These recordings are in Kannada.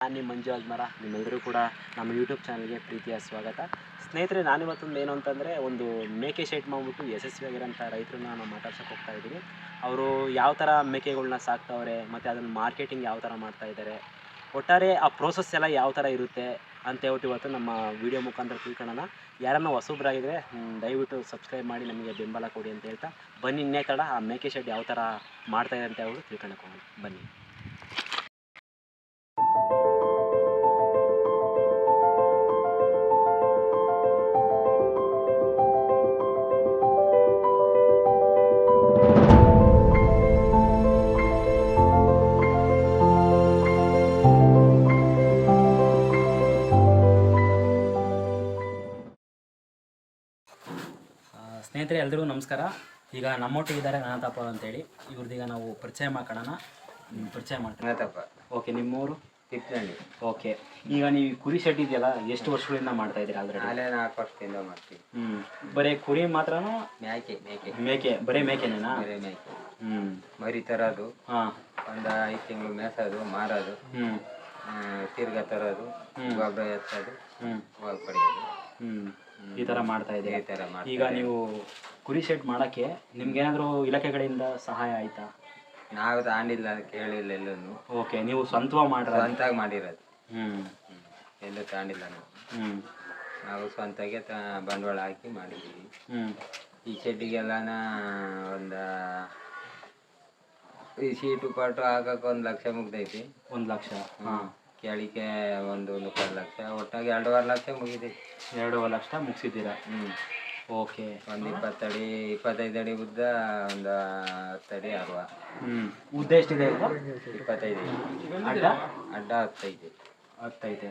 ನಾನು ನಿಮ್ಮ ಮಂಜು ಅಜ್ಮರ ನಿಮ್ಮೆಲ್ಲರೂ ಕೂಡ ನಮ್ಮ ಯೂಟ್ಯೂಬ್ ಚಾನಲ್ಗೆ ಪ್ರೀತಿಯ ಸ್ವಾಗತ. ಸ್ನೇಹಿತರೆ ನಾನಿವತ್ತೊಂದು ಏನು ಅಂತಂದರೆ, ಒಂದು ಮೇಕೆ ಶೆಡ್ ಮಾಡಿಬಿಟ್ಟು ಯಶಸ್ವಿಯಾಗಿರೋಂಥ ರೈತರನ್ನ ನಾವು ಮಾತಾಡ್ಸೋಕೆ ಹೋಗ್ತಾ ಇದ್ದೀನಿ. ಅವರು ಯಾವ ಥರ ಮೇಕೆಗಳನ್ನ ಸಾಕ್ತವ್ರೆ, ಮತ್ತು ಅದನ್ನು ಮಾರ್ಕೆಟಿಂಗ್ ಯಾವ ಥರ ಮಾಡ್ತಾ ಇದ್ದಾರೆ ಒಟ್ಟಾರೆ ಆ ಪ್ರೋಸೆಸ್ ಎಲ್ಲ ಯಾವ ಥರ ಇರುತ್ತೆ ಅಂತ ಹೇಳ್ಬಿಟ್ಟು ಇವತ್ತು ನಮ್ಮ ವಿಡಿಯೋ ಮುಖಾಂತರ ತಿಳ್ಕೊಳ್ಳೋಣ. ಯಾರನ್ನ ಹೊಸಬ್ರಾಗಿದ್ರೆ ದಯವಿಟ್ಟು ಸಬ್ಸ್ಕ್ರೈಬ್ ಮಾಡಿ, ನಮಗೆ ಬೆಂಬಲ ಕೊಡಿ ಅಂತ ಹೇಳ್ತಾ, ಬನ್ನಿ ಇನ್ನೇ ತಡ ಆ ಮೇಕೆ ಶೆಡ್ ಯಾವ ಥರ ಮಾಡ್ತಾ ಇದೆ ಅಂತ ಹೇಳ್ಬಿಟ್ಟು ತಿಳ್ಕೊಳಕ್ಕೆ ಹೋಗೋಣ. ಬನ್ನಿ. ನಮಸ್ಕಾರ. ಈಗ ನಮ್ಮೊಟ್ಟಿಗೆ ಇದ್ದಾರೆ ಅನಾಥಪ್ಪ ಅಂತೇಳಿ. ಇವ್ರದೀಗ ನಾವು ಪರಿಚಯ ಮಾಡ್ಕೊಳ್ಳೋಣ ಹ್ಮ್, ಪರಿಚಯ ಮಾಡ್ತೀನಿ ಓಕೆ ನಿಮ್ಮೂರು? ತಿಪ್ಪನಹಳ್ಳಿ. ಓಕೆ. ಈಗ ನೀವು ಈ ಕುರಿ ಶೆಡ್ ಇದೆಯಲ್ಲ ಎಷ್ಟು ವರ್ಷಗಳಿಂದ ಮಾಡ್ತಾ ಇದ್ದೀರಾ ಆಲ್ರೆಡಿ ನಾಳೆ ನಾಲ್ಕು ವರ್ಷದಿಂದ ಮಾಡ್ತೀವಿ ಹ್ಞೂ ಬರೀ ಕುರಿ ಮಾತ್ರನೂ? ಮೇಕೆ ಮೇಕೆ. ಮೇಕೆ ಬರೀ ಮೇಕೆನೇನಾ? ಬರೀ ಮೇಕೆ. ಹ್ಞೂ ಮರಿ ತರೋದು ಹಾಂ. ಒಂದು ಐದು ತಿಂಗಳು ಮೇಸೋದು ಮಾರೋದು ಹ್ಞೂ ತಿರ್ಗ ತರೋದು. ಗೊಬ್ಬರ ಎತ್ತೋದು ಹ್ಞೂ ಪಡೆಯೋದು. ಹ್ಞೂ ಈ ಥರ ಮಾಡ್ತಾ ಈ ಇದ್ದೀರಾ ಥರ ಮಾಡಿ ಈಗ ನೀವು ಕುರಿ ಶೆಡ್ ಮಾಡೋಕ್ಕೆ ನಿಮ್ಗೇನಾದರೂ ಇಲಾಖೆ ಕಡೆಯಿಂದ ಸಹಾಯ ಆಯಿತಾ? ನಾವು ತಾಂಡಿಲ್ಲ ಕೇಳಿಲ್ಲ ಎಲ್ಲೂ ಓಕೆ ನೀವು ಸ್ವಂತವಾಗಿ ಮಾಡ್ರ ಸ್ವಂತಾಗಿ ಮಾಡಿರೋದು. ಹ್ಞೂ. ಎಲ್ಲೂ ತಾಂಡಿಲ್ಲ ನಾವು. ಹ್ಞೂ ನಾವು ಸ್ವಂತಾಗೆ ತ ಬಂಡವಾಳ ಹಾಕಿ ಮಾಡಿದ್ದೀವಿ. ಹ್ಞೂ ಈ ಶೆಡ್ಡಿಗೆಲ್ಲನ ಒಂದು ಈ ಸೀಟು ಪಾಟು ಹಾಕಕ್ಕೆ ಒಂದು ಲಕ್ಷ ಮುಗ್ದೈತಿ. ಒಂದು ಲಕ್ಷ ಹಾಂ. ಕೇಳಿಕೆ ಒಂದು ಒಂದು ಲಕ್ಷ ಒಟ್ಟಾಗಿ ಎರಡೂವರೆ ಲಕ್ಷ ಮುಗಿದೈತಿ. ಎರಡೂವರೆ ಲಕ್ಷ ಮುಗಿಸಿದ್ದೀರಾ? ಹ್ಞೂ ಓಕೆ. ಒಂದು ಇಪ್ಪತ್ತಡಿ ಇಪ್ಪತ್ತೈದು ಅಡಿ ಉದ್ದ ಒಂದು ಹತ್ತಡಿ ಆಗುವ. ಹ್ಞೂ ಉದ್ದ ಎಷ್ಟಿದೆ ಇದು ಇಪ್ಪತ್ತೈದು ಅಡ್ಡ? ಅಡ್ಡ ಹತ್ತೈದು. ಹತ್ತೈತೆ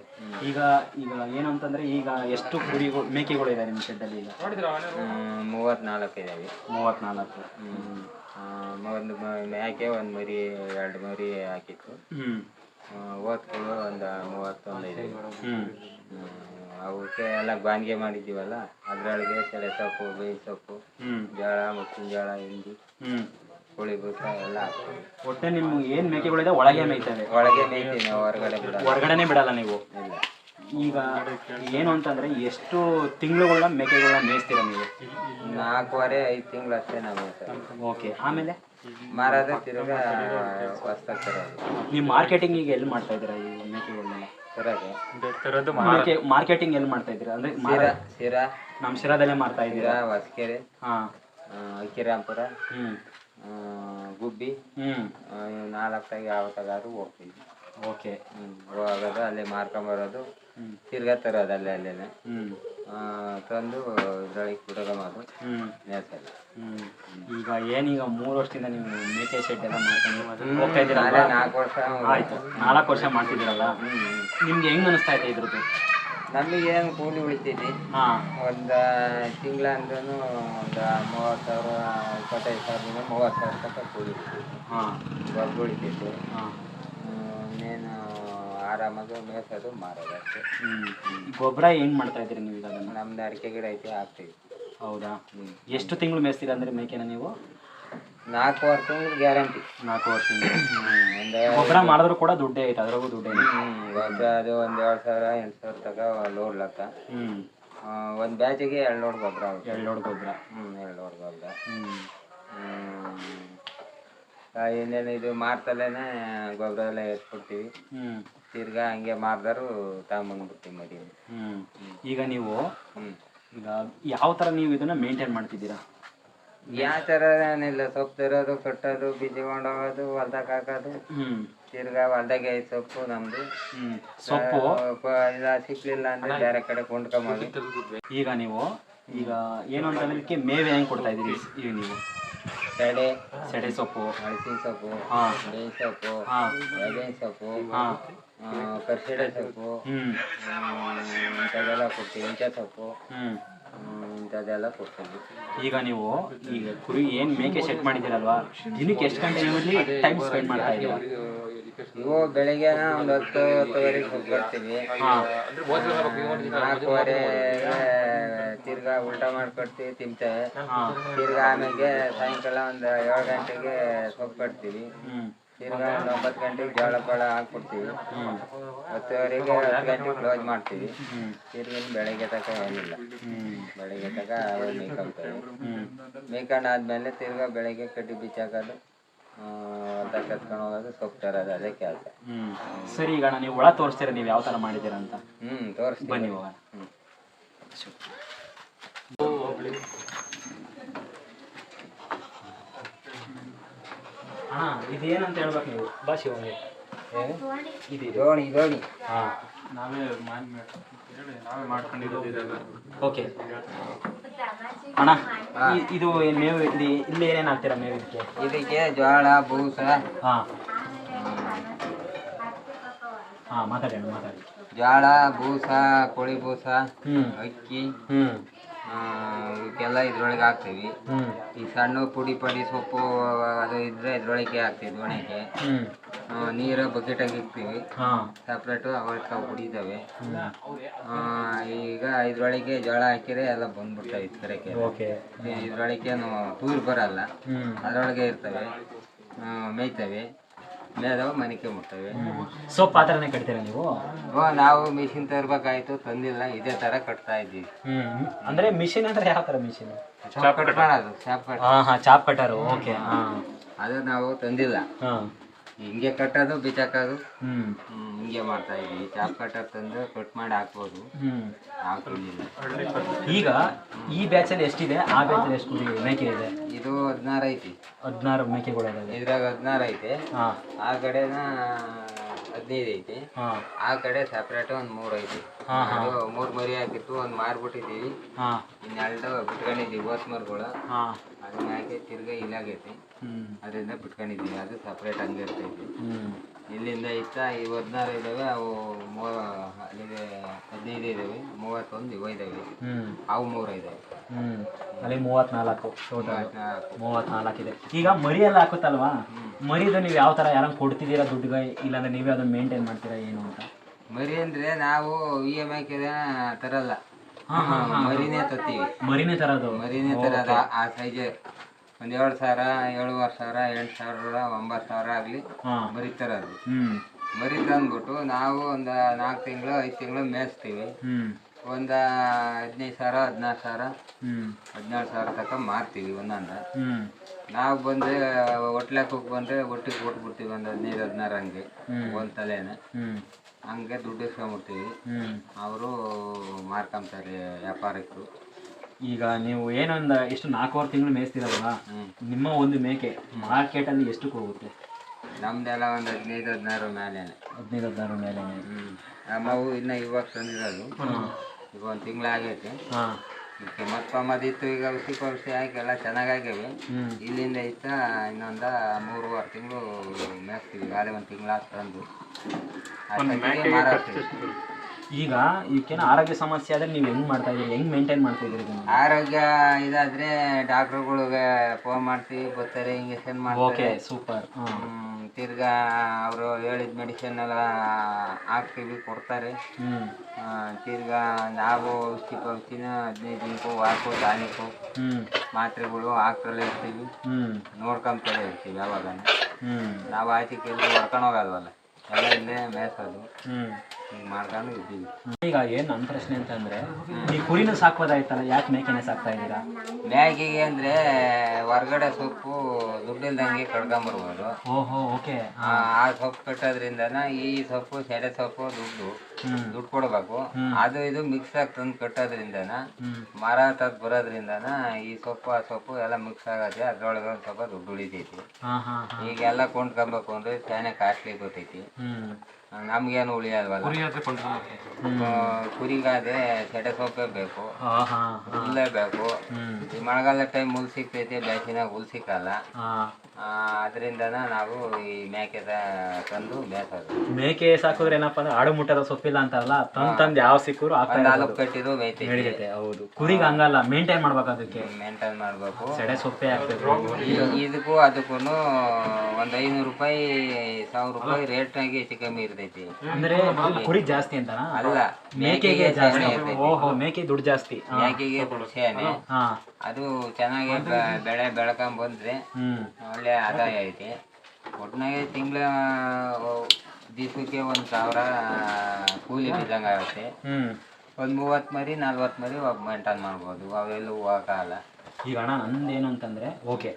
ಈಗ ಈಗ ಏನು ಅಂತಂದ್ರೆ ಈಗ ಎಷ್ಟು ಕುರಿಗಳು ಮೇಕೆಗಳು ಇದೆ ನಿಮ್ಮ ಶೆಡ್ಡಲ್ಲಿ ಈಗ? ಮೂವತ್ನಾಲ್ಕು ಇದ್ದಾವೆ ಮೂವತ್ನಾಲ್ಕು. ಒಂದು ಮ- ಮೇಕೆ ಒಂದು ಮರಿ ಎರಡು ಮರಿ ಹಾಕಿತ್ತು. ಹ್ಞೂ ಓದ್ಗಳು ಒಂದು ಮೂವತ್ತೊಂದು ಇದೆ ಹ್ಞೂ ಅವಕ್ಕೆ ಎಲ್ಲ ಬಾನ್ಗೆ ಮಾಡಿದ್ದೀವಲ್ಲ ಅದರೊಳಗೆ ಸೆಳೆ ಸೊಪ್ಪು ಬೇಯಿ ಸೊಪ್ಪು ಹ್ಞೂ ಜೋಳ ಮುಚ್ಚಿನ ಜೋಳ ಹಿಂಡಿ ಹ್ಞೂ ಕೋಳಿ ಬೂಸ ಎಲ್ಲ ಹಾಕ್ತೀವಿ. ಒಟ್ಟೆ ನಿಮ್ಗೆ ಏನು ಮೇಕೆಗಳಿದೆ ಒಳಗೆ ಮೇಯ್ತವೆ? ಒಳಗೆ ಮೇಯ್ತೀವಿ ನಾವು ಹೊರಗಡೆ ಬಿಡ ಹೊರಗಡೆನೆ ಬಿಡಲ್ಲ ನೀವು? ಇಲ್ಲ. ಈಗ ಏನು ಅಂತಂದ್ರೆ ಎಷ್ಟು ತಿಂಗಳುಗಳನ್ನ ಮೇಕೆಗಳನ್ನ ಮೇಯಿಸ್ತೀರ ನೀವು? ನಾಲ್ಕೂವರೆ ಐದು ತಿಂಗಳು ಅಷ್ಟೇ ನಾವು ಓಕೆ ಆಮೇಲೆ? ಮಾರಾದ್ರೆ ತಿರುಗಾ ಹೊಸ್ದಾಗಿ ತರೋದು ನೀವು ಮಾರ್ಕೆಟಿಂಗ್ ಈಗ ಎಲ್ಲಿ ಮಾಡ್ತಾ ಇದ್ದೀರಾ ಈ ಮೇಕೆಗಳನ್ನೆಲ್ಲ ತರೋದು ಮಾರ್ಕೆಟಿಂಗ್ ಎಲ್ಲಿ ಮಾಡ್ತಾ ಇದ್ದೀರಾ? ಅಂದ್ರೆ ಶಿರಾ ಶಿರಾ. ನಮ್ಮ ಶಿರಾದಲ್ಲೇ ಮಾಡ್ತಾ ಇದ್ದೀರಾ? ಶಿರಾ ಹೊಸಕೆರೆ. ಹಾಂ. ಅಕ್ಕಿರಾಂಪುರ. ಹ್ಞೂ ಗುಬ್ಬಿ. ಹ್ಞೂ ನಾಲ್ಕು ತಾಗಿ ನಾಲ್ಕಾಗಿ ಯಾವ ಹೋಗ್ತೀವಿ. ಓಕೆ. ಹ್ಞೂ ಹೋಗೋದು ಅಲ್ಲೇ ಮಾರ್ಕೊಂಬರೋದು ತಿರ್ಗಾ ತರೋದು ಅಲ್ಲೇ ಅಲ್ಲೇನೆ. ತಂದು ಇದ್ರೊಳಗೆ ಹ್ಞೂ ಮೇಸಲ್ಲಿ ಹ್ಞೂ ಈಗ ಏನೀಗ ಮೂರು ವರ್ಷದಿಂದ ನೀವು ಮೇಕೆ ಶೆಡ್ ಎಲ್ಲ ಮಾಡ್ಕೊಂಡು ಹೋಗ್ತಾ ಇದ್ದೀರಲ್ಲ ನಾಲ್ಕು ವರ್ಷ ಆಯ್ತು. ನಾಲ್ಕು ವರ್ಷ ಮಾಡ್ತಿದ್ದೀರಲ್ಲ? ನಿಮ್ಗೆ ಹೆಂಗ್ ಅನಿಸ್ತಾ ಇದೆ ಇದ್ರದ್ದು? ನಮಗೆ ಏನು ಕೂಲಿ ಉಳಿತೈತಿ ಹಾಂ. ಒಂದು ತಿಂಗಳ ಅಂದ್ರೂ ಒಂದು ಮೂವತ್ತು ಸಾವಿರ ಇಪ್ಪತ್ತೈದು ಸಾವಿರದಿಂದ ಮೂವತ್ತು ಸಾವಿರ ತನಕ ಕೂಲಿ ಹಾಂ. ಗೊಬ್ಬರ ಉಳಿತೈತಿ ಹಾಂ. ಆರಾಮಾಗಿ ಮೇಯ್ಸೋದು ಮಾರೋದು ಅಷ್ಟೇ. ಗೊಬ್ಬರ ಏನು ಮಾಡ್ತಾ ಇದ್ದೀರಿ ನೀವು ಈಗ ಅದನ್ನು? ನಮ್ದು ಅಡಿಕೆ ಗಿಡ ಐತಿ ಹಾಕ್ತೀವಿ. ಹೌದಾ? ಹ್ಞೂ ಎಷ್ಟು ತಿಂಗಳು ಮೇಯಿಸ್ತೀರಾ ಅಂದ್ರೆ ಮೇಕೆನ ನೀವು? ನಾಲ್ಕೂವರೆ ತಿಂಗಳು ಗ್ಯಾರಂಟಿ. ನಾಲ್ಕು ವಾರ ತಿಂಗಳು ಗೊಬ್ಬರ ಮಾಡಿದ್ರು ಕೂಡ ದುಡ್ಡೇ ಐತೆ ಅದ್ರಾಗೂ ದುಡ್ಡೇ ಗೊಬ್ಬರ ಅದು ಒಂದು ಎರಡು ಸಾವಿರ ಎಂಟು ಸಾವಿರ ತಗ ಲೋಡ್ ಲಕ್ಕ ಹ್ಞೂ ಒಂದು ಬ್ಯಾಚಿಗೆ ಎರಡು ಲೋಡ್ ಗೊಬ್ಬರ ಎರಡು ಲೋಡ್ ಗೊಬ್ಬರ ಹ್ಞೂ ಎರಡು ಲೋಡ್ ಗೊಬ್ಬರ ಹ್ಞೂ ಇನ್ನೇನು ಇದು ಮಾರ್ತಲೇನೆ ಗೊಬ್ಬರ ಎಲ್ಲ ಎತ್ಕೊಡ್ತೀವಿ ತಿರ್ಗಾ ಹಂಗೆ ಮಾರ್ದಾರು ತಗೊಂಬಂದ್ಬಿಡ್ತೀವಿ ಮರಿ ಹ್ಮ್. ಈಗ ನೀವು ಈಗ ಯಾವ ಥರ ನೀವು ಇದನ್ನ ಮೇಂಟೈನ್ ಮಾಡ್ತಿದ್ದೀರಾ? ಯಾವ ಥರ ಏನಿಲ್ಲ ಸೊಪ್ಪು ತರೋದು ಕಟ್ಟೋದು ಬೀಜ ಕೊಂಡೋಗೋದು ಹೊಲ್ದಾಗ ಹಾಕೋದು. ಹ್ಮ್. ತಿರ್ಗಾ ಹೊಲ್ದಾಗೆ ಐದು ಸೊಪ್ಪು ನಮ್ದು. ಸೊಪ್ಪು? ಇಲ್ಲ ಸಿಕ್ಲಿಲ್ಲ ಅಂದ್ರೆ ಬೇರೆ ಕಡೆ ಕೊಂಡ್ಕೊಂಬೋದು. ಈಗ ನೀವು ಈಗ ಏನು ಅಂತಂದ್ರೆ ಇದಕ್ಕೆ ಮೇವೆ ಹೆಂಗೆ ಕೊಡ್ತಾ ಇದ್ದೀರಿ? ಈಗ ನೀವು ತಡೆ ಸೆಡೆ ಸೊಪ್ಪು. ಹಳಸಿನ ಸೊಪ್ಪು ಹಾಂ. ಬೇವಿನ ಸೊಪ್ಪು ಹಾಂ. ಎಲೆನ ಸೊಪ್ಪು ಕರ್ಸಿಡೆ ಸೊಪ್ಪು ಇಂಥದ್ದೆಲ್ಲ ಕೊಡ್ತೀವಿ ಇಂಚ ಸೊಪ್ಪು. ಕೊಡ್ತೀವಿ ಈಗ ನೀವು ಈಗ ಕುರಿ ಏನು ಮೇಕೆ ಸೆಟ್ ಮಾಡಿದ್ದೀರಲ್ವಾ? ದಿನಕ್ಕೆ ಎಷ್ಟು ಗಂಟೆ ನೀವು ಟೈಮ್ ಸ್ಪೆಂಡ್ ಮಾಡ್ತಾ ಇದ್ದೀರಾ? ನೀವು ಬೆಳಿಗ್ಗೆ ಒಂದು ಹತ್ತು ಹತ್ತುವರೆಗೆ ಹೋಗಿ ಬರ್ತೀವಿ ಹಾಂ. ನಾಲ್ಕುವರೆ ತಿರ್ಗಾ ಊಟ ಮಾಡ್ಕೊಡ್ತೀವಿ ತಿಂತೇವೆ ತಿರ್ಗ ಆಮೇಲೆ ಸಾಯಂಕಾಲ ಒಂದು ಏಳು ಗಂಟೆಗೆ ಹ್ಞೂ ತಿರ್ಗಾ ಒಂಬತ್ತು ಗಂಟೆಗೆ ಜೋಳ ಪಾಳ ಹಾಕ್ಬಿಡ್ತೀವಿ ಹತ್ತುವರೆಗೆ ಹತ್ತು ಗಂಟೆಗೆ ಕ್ಲೋಸ್ ಮಾಡ್ತೀವಿ. ತಿರ್ಗಿ ಬೆಳಗ್ಗೆ ತನಕ ಏನಿಲ್ಲ. ಬೆಳಗ್ಗೆ ತನಕ ಅವೇ ಮೇಯ್ಕೊಂತವೆ. ಮೇಯ್ಕೊಂಡಾದ್ಮೇಲೆ ತಿರ್ಗಾ ಬೆಳಗ್ಗೆ ಕಡ್ಡಿ ಬಿಚ್ಚಾಕೋದು ಕತ್ಕೊಂಡು ಹೋಗೋದು ಸೊಪ್ಪು ತರೋದು ಅದೇ ಕೆಲಸ. ಸರಿ ಈಗ ನೀವು ಒಳ ತೋರಿಸ್ತೀರ ನೀವು ಯಾವ ಥರ ಮಾಡಿದ್ದೀರ ಅಂತ? ಹ್ಞೂ ತೋರಿಸ್ತೀನಿ ಬನ್ನಿ ಹೋಗೋಣ ಹ್ಞೂ ಹಾ ಇದೇನಂತ ಹೇಳ್ಬೇಕು ನೀವು? ಬಾ ಶಿವಂಗೆ ಇದು ದೋಣಿ ದೋಣಿ. ಹಾ. ನಾವೇ ನಾವೇ ಮಾಡ್ಕೊಂಡಿರೋದು ಇದೆಲ್ಲ. ಓಕೆ. ಅಣ್ಣ ಇದು ಮೇವು ಇಲ್ಲಿ ಇಲ್ಲಿ ಏನೇನು ಹಾಕ್ತೀರಾ ಮೇವು ಇದಕ್ಕೆ? ಇದಕ್ಕೆ ಜೋಳ ಬೂಸ. ಹಾ. ಹಾ. ಮಾತಾಡಿ ಮಾತಾಡಿ. ಜೋಳ ಬೂಸ ಕೋಳಿ ಬೂಸ ಹ್ಮ್. ಅಕ್ಕಿ. ಹ್ಮ್. ಇವಕ್ಕೆಲ್ಲ ಇದ್ರೊಳಗೆ ಹಾಕ್ತೀವಿ. ಈ ಸಣ್ಣ ಪುಡಿ ಪಡಿ ಸೊಪ್ಪು ಅದು ಇದ್ರೆ ಇದ್ರೊಳಗೆ ಹಾಕ್ತೀವಿ ಆ, ನೀರು ಬಕೆಟಾಗಿ ಇಕ್ತೀವಿ. ಸಪ್ರೇಟು ಅವಕ್ಕೆ ಕುಡಿತವೆ. ಈಗ ಇದ್ರೊಳಗೆ ಜೋಳ ಹಾಕಿದ್ರೆ ಎಲ್ಲ ಬಂದ್ಬಿಡ್ತಾವೆ ಇದ್ಕರಕ್ಕೆ ಇದ್ರೊಳಗೆ ತೂರು ಬರಲ್ಲ. ಅದರೊಳಗೆ ಇರ್ತವೆ. ಮೇಯ್ತವೆ. ಮೇದವ ಮನೆಗೆ ಮುಟ್ತವೆ ಸೊಪ್ಪು ಕಟ್ತೀರ ನೀವು? ನಾವು ಮಿಷಿನ್ ತರ್ಬೇಕಾಯ್ತು ತಂದಿಲ್ಲ ಇದೇ ತರ ಕಟ್ತಾ ಇದ್ದೀವಿ. ಹ್ಮ್ ಅಂದ್ರೆ ಮಿಷಿನ್ ಅಂದ್ರೆ ಯಾವ ತರ ಮಿಷಿನ್? ಚಾಪ್ ಕಟ್ ಮಾಡೋದು ಚಾಪ್ ಕಟ್ ಹಾ ಹಾ ಚಾಪ್ ಕಟ್ಟಾರು ಓಕೆ ಹಾ. ಅದು ನಾವು ತಂದಿಲ್ಲ. ಹಾ. ಹಿಂಗೆ ಕಟ್ಟೋದು ಬಿಚ್ಚಾಕೋದು ಹ್ಮ್. ಹ್ಮ್, ಹಿಂಗೆ ಮಾಡ್ತಾ ಇದೀವಿ ಚಾಪ್ ಕಟ್ಟರ್ ತಂದು ಕಟ್ ಮಾಡಿ ಹಾಕ್ಬೋದು. ಈಗ ಈ ಬ್ಯಾಚಲ್ಲಿ ಎಷ್ಟಿದೆ? ಆ ಬ್ಯಾಚಲ್ಲಿ ಎಷ್ಟು ಕುರಿ ಮೇಕೆ ಇದೆ? ಇದು ಹದಿನಾರು ಐತಿ. ಹದಿನಾರು ಮೇಕೆಗಳು ಇದಾವೆ ಇದ್ರಾಗ ಹದಿನಾರು ಐತೆ. ಆ ಕಡೆನ ಹದಿನೈದು ಐತಿ. ಆ ಕಡೆ ಸಪ್ರೇಟ್ ಒಂದು ಮೂರು ಐತಿ. ಮೂರ್. ಮೂರು ಹಾಕಿತ್ತು ಒಂದು ಮಾರ್ಬಿಟ್ಟಿದ್ದೀವಿ ಹಾ. ಇನ್ನೆರಡು ಬಿಟ್ಕೊಂಡಿದ್ದೀವಿ ಹೊಸ ಮರುಗಳು. ಅದನ್ನ ಹಾಕಿ ತಿರ್ಗಾ ಇಲ್ಲಾಗೈತಿ. ಅದರಿಂದ ಬಿಟ್ಕೊಂಡಿದ್ದೀವಿ ಅದು ಸಪ್ರೇಟ್ ಹಂಗೆ ಇರ್ತೈತಿ ಹ್ಮ್. ಇಲ್ಲಿಂದ ಇತ್ತ ಈ ಹದಿನಾರು ಇದ್ದಾವೆ ಅವು ಮೂವ ಅಲ್ಲಿಗೆ ಹದಿನೈದು ಇದ್ದಾವೆ ಮೂವತ್ತೊಂದು ಇವ ಇದ್ದಾವೆ. ಅವು ಮೂರು ಇದ್ದಾವೆ. ಅಲ್ಲಿ ಮೂವತ್ನಾಲ್ಕು ಮೂವತ್ನಾಲ್ಕು. ಇದೆ. ಈಗ ಮರಿ ಎಲ್ಲ ಹಾಕುತ್ತಲ್ವಾ? ಮರಿದು ನೀವು ಯಾವ ಥರ ಯಾರಂಗೆ ಕೊಡ್ತಿದ್ದೀರಾ ದುಡ್ಡುಗೆ? ಇಲ್ಲಾಂದ್ರೆ ನೀವೇ ಅದನ್ನ ಮೇಂಟೈನ್ ಮಾಡ್ತೀರಾ ಏನು ಅಂತ? ಮರಿ ಅಂದ್ರೆ ನಾವು ಇ ಎಂ ಐ ತರಲ್ಲ. ಹಾ, ಹಾ, ಹಾ. ಮರಿನೇ ತತ್ತೀವಿ ಮರಿನೇ ತರೋದು. ಮರಿನೇ ತರದ ಆ ಸೈಜ್ ಒಂದು ಏಳು ಸಾವಿರ ಏಳುವರೆ ಸಾವಿರ ಎಂಟು ಸಾವಿರ ಒಂಬತ್ತು ಸಾವಿರ ಆಗಲಿ ಹಾಂ. ಅದು. ಮರಿ ತಂದ್ಬಿಟ್ಟು ನಾವು ಒಂದು ನಾಲ್ಕು ತಿಂಗಳು ಐದು ತಿಂಗಳು ಮೇಯಿಸ್ತೀವಿ. ಹ್ಞೂ ಒಂದು ಹದಿನೈದು ಸಾವಿರ ಹದಿನಾರು ಸಾವಿರ ಹ್ಮ್. ಹದಿನಾರು ಸಾವಿರ ತನಕ ಮಾರ್ತೀವಿ ಒಂದೊಂದು. ಹ್ಮ್. ನಾವು ಬಂದರೆ ಹೋಟ್ಲಾಕೋಗಿ ಬಂದರೆ ಒಟ್ಟಿಗೆ ಕೊಟ್ಬಿಡ್ತೀವಿ ಒಂದು ಹದಿನೈದು ಹದಿನಾರು ಹಂಗೆ. ಒಂದು ತಲೆನ. ಹ್ಮ್. ಹಂಗೆ ದುಡ್ಡು ಇಸ್ಕೊಂಬಿಡ್ತೀವಿ ಅವರು ಮಾರ್ಕೊಂತಾರೆ ವ್ಯಾಪಾರಕ್ಕರು ಈಗ ನೀವು ಏನೊಂದು ಎಷ್ಟು ನಾಲ್ಕೂವರೆ ತಿಂಗಳು ಮೇಯಿಸ್ತೀರಲ್ವಾ? ನಿಮ್ಮ ಒಂದು ಮೇಕೆ ಮಾರ್ಕೆಟ್ ಅಲ್ಲಿ ಎಷ್ಟಕ್ಕೆ ಹೋಗುತ್ತೆ? ನಮ್ದೆಲ್ಲ ಒಂದು ಹದಿನೈದು ಹದಿನಾರು ಮೇಲೆ ಹದಿನೈದು ಹದಿನಾರು ಮೇಲೆ ಹ್ಞೂ ನಮ್ಮವು ಇನ್ನು ಇವಾಗ ತಂದಿರೋದು. ಈಗ ಒಂದು ತಿಂಗಳಾಗೈತೆ. ಮತ್ತೆ ಮತ್ತೊಮ್ಮದಿತ್ತು ಈಗ ಔಷಧಿ ಔಷಧಿ ಹಾಕಿ ಎಲ್ಲ ಚೆನ್ನಾಗಾಗ್ಯವೆ. ಇಲ್ಲಿಂದ ಇತ್ತ ಇನ್ನೊಂದು ಮೂರುವರೆ ತಿಂಗಳು ಮೇಯಿಸ್ತೀವಿ. ಗಾಳಿ ಒಂದು ತಿಂಗಳಾಗ ತಂದು. ಈಗ ಇವಕ್ಕೇನೋ ಆರೋಗ್ಯ ಸಮಸ್ಯೆ ಆದರೆ ನೀವು ಹೆಂಗೆ ಮಾಡ್ತಾ ಇದ್ದೀರಿ? ಹೆಂಗ್ ಮೇಂಟೈನ್ ಮಾಡ್ತಾ ಇದ್ದೀರಿ ಇದನ್ನ? ಆರೋಗ್ಯ ಇದಾದ್ರೆ ಡಾಕ್ಟ್ರುಗಳಿಗೆ ಫೋನ್ ಮಾಡ್ತೀವಿ ಬರ್ತಾರೆ ಇಂಜೆಕ್ಷನ್ ಓಕೆ ಮಾಡ್ತಾರೆ. ಸೂಪರ್ ಹಾಂ. ಹ್ಮ್, ತಿರ್ಗಾ ಅವರು ಹೇಳಿದ ಮೆಡಿಸಿನ್ ಎಲ್ಲ ಹಾಕ್ತೀವಿ ಕೊಡ್ತಾರೆ. ಹ್ಞೂ ಆ, ತಿರ್ಗಾ ನಾವು ಔಷಧಿ ಔಷಧಿನ ಹದಿನೈದು ದಿನಕ್ಕೂ ವಾರಕ್ಕೂ ಟಾನಿಕ್ಕು ಹ್ಞೂ ಮಾತ್ರೆಗಳು ಹಾಕ್ತಲೇ ಇರ್ತೀವಿ. ಹ್ಞೂ ನೋಡ್ಕೊಂತಲೇ ಇರ್ತೀವಿ ಯಾವಾಗ ಹ್ಞೂ ನಾವು ಆಚೆ ಕೇಳಿ ಹೊಡ್ಕೊಂಡು ಹೋಗಲ್ವಲ್ಲ ಎಲ್ಲ ಇಲ್ಲೇ ಮೇಯ್ಸೋದು ಹ್ಮ್. ಇದ್ದೀವಿ ಈಗ ಏನ್ ನನ್ನ ಪ್ರಶ್ನೆ ಅಂತಂದ್ರೆ ಈ ಕುರಿನ ಸಾಕೋದಾಯ್ತಲ್ಲ ಯಾಕೆ ಮೇಕೆನೆ ಸಾಕ್ತಾ ಇದ್ದೀರಾ? ಮ್ಯಾಗಿಗೆ ಅಂದ್ರೆ ಹೊರಗಡೆ ಸೊಪ್ಪು ದುಡ್ಡಿಲ್ದಂಗೆ ಕಡ್ಕೊಂಬರ್ಬೋದು. ಓಹೋ ಓಕೆ. ಆ ಸೊಪ್ಪು ಕಟ್ಟೋದ್ರಿಂದನ ಈ ಸೊಪ್ಪು ಸೆಡೆ ಸೊಪ್ಪು ದುಡ್ಡು ದುಡ್ಡು ಕೊಡ್ಬೇಕು. ಅದು ಇದು ಮಿಕ್ಸ್ ಆಗಿ ತಂದು ಕಟ್ಟೋದ್ರಿಂದನ ತಗ್ ಬರೋದ್ರಿಂದನ ಈ ಸೊಪ್ಪು ಆ ಸೊಪ್ಪು ಎಲ್ಲ ಮಿಕ್ಸ್ ಆಗತ್ತೆ ಅದ್ರೊಳಗೆ ಒಂದು ಸ್ವಲ್ಪ ದುಡ್ಡು ಉಳಿತೈತಿ. ಈಗೆಲ್ಲ ಕೊಂಡ್ಕೊಬೇಕು ಅಂದ್ರೆ ಚೆನ್ನಾಗಿ ಕಾಸ್ಟ್ಲಿ ಗೊತ್ತೈತಿ. ನಮ್ಗೇನು ಉಳಿಯಲ್ವಲ್ಲ ಕುರಿಗಾದ್ರೆ ಸೆಡೆ ಸೊಪ್ಪೇ ಬೇಕು. ಹುಲ್ಲೇ ಬೇಕು. ಮಳೆಗಾಲದ ಈ ಮಳೆಗಾಲ ಟೈಮ್ ಹುಲ್ ಸಿಗ್ತೈತಿ ಬ್ಯಾಸಿನಾಗ ಹುಲ್ ಸಿಕ್ಕಲ್ಲ. ಅದರಿಂದನ ನಾವು ಈ ಮೇಕೆದ ತಂದು ಮೇಯ್ಸೋದು ಮೇಕೆ ಸಾಕಿದ್ರೆ ಏನಪ್ಪಾ ಅಂದ್ರೆ ಆಡು ಮುಟ್ಟದ ಸೊಪ್ಪಿಲ್ಲ ಅಂತಾರಲ್ಲ ತಂದ್ ತಂದ್ ಯಾವ ಸಿಕ್ಕರು ನಾಲ್ಕು ನಡೀತೈತೆ ಹೌದು. ಕುರಿಗೆ ಹಂಗಲ್ಲ ಮೇಂಟೈನ್ ಮಾಡ್ಬೇಕು ಅದಕ್ಕೆ. ಮೇಂಟೈನ್ ಮಾಡಬೇಕು. ಸೆಡೆ ಸೊಪ್ಪೆ ಹಾಕ್ಬೇಕು ಇದಕ್ಕೂ ಅದಕ್ಕೂ ಒಂದು ಐನೂರು ರೂಪಾಯಿ ಸಾವಿರ ರೂಪಾಯಿ ರೇಟ್ನಾಗೆ ಹೆಚ್ಚು ಕಮ್ಮಿ ಇರ್ತೈತಿ. ಅಂದ್ರೆ ಕುರಿ ಜಾಸ್ತಿ ಅಂತನಾ? ಅಲ್ಲ ಮೇಕೆಗೆ ಜಾಸ್ತಿ. ಓಹೋ ಮೇಕೆ ದುಡ್ಡು ಜಾಸ್ತಿ. ಹಾ. ಮೇಕೆಗೆ ಹಾ. ಅದು ಚೆನ್ನಾಗಿ ಬೆ- ಬೆಳೆ ಬೆಳ್ಕೊಂಡ್ ಬಂದ್ರೆ ಹ್ಮ್. ಒಳ್ಳೆ ಆದಾಯ ಐತಿ. ಒಟ್ನಾಗೆ ತಿಂಗಳ ದಿವಸಕ್ಕೆ ಒಂದು ಸಾವಿರ ಕೂಲಿ ಬಿದ್ದಂಗೆ ಆಗುತ್ತೆ. ಹ್ಮ್. ಒಂದು ಮೂವತ್ತು ಮರಿ ನಲ್ವತ್ತು ಮರಿ ಒಬ್ಬ ಮೇಂಟೈನ್ ಮಾಡ್ಬೋದು. ಅವೆಲ್ಲೂ ಹೋಗಕ್ಕಾಗಲ್ಲ ಈಗ ಅಣ್ಣ ನಂದೇನು ಅಂತಂದ್ರೆ ಓಕೆ